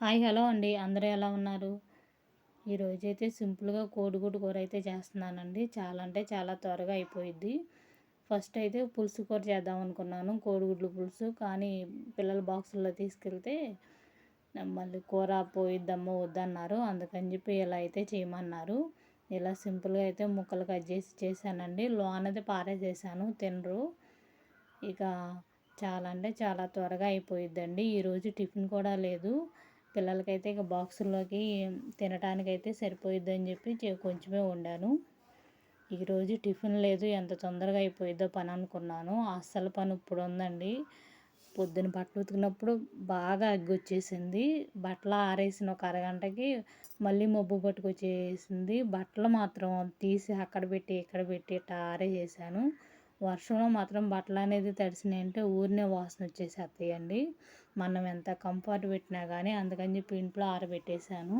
Hi hello అండి. అందరూ ఎలా ఉన్నారు? ఈరోజైతే సింపుల్గా కోడిగుడ్డు కూర అయితే చేస్తున్నానండి. చాలా అంటే చాలా త్వరగా అయిపోయిద్ది. ఫస్ట్ అయితే పులుసు కూర చేద్దాం అనుకున్నాను. కోడిగుడ్లు పులుసు. కానీ పిల్లల బాక్సుల్లో తీసుకెళ్తే మళ్ళీ కూర పోయిద్దమ్మో వద్దన్నారు. అందుకని చెప్పి ఇలా అయితే చేయమన్నారు. ఇలా సింపుల్గా అయితే ముక్కలు కట్ చేసి చేశానండి. లోనది పారేసేసాను. తినరు. ఇక చాలా అంటే చాలా త్వరగా అయిపోయిద్దండి. ఈరోజు టిఫిన్ కూడా లేదు. పిల్లలకైతే ఇక బాక్సుల్లోకి తినటానికైతే సరిపోయిద్దని చెప్పి కొంచెమే వండాను. ఈరోజు టిఫిన్ లేదు ఎంత తొందరగా అయిపోయిద్దో పని అనుకున్నాను. అస్సలు పని ఇప్పుడు ఉందండి. పొద్దున బట్టలు ఉతికినప్పుడు బాగా వచ్చేసింది బట్టలు ఆరేసిన ఒక అరగంటకి మళ్ళీ మబ్బు పట్టుకొచ్చేసింది. బట్టలు మాత్రం తీసి అక్కడ పెట్టి ఇక్కడ పెట్టి ఇట్లా ఆరేసేసాను. వర్షంలో మాత్రం బట్టలు అనేది తడిసినాయంటే ఊరినే వాసన వచ్చేసేస్తాయండి మనం ఎంత కంఫర్ట్ పెట్టినా కానీ అందుకని చెప్పి ఇంట్లో ఆరబెట్టేసాను.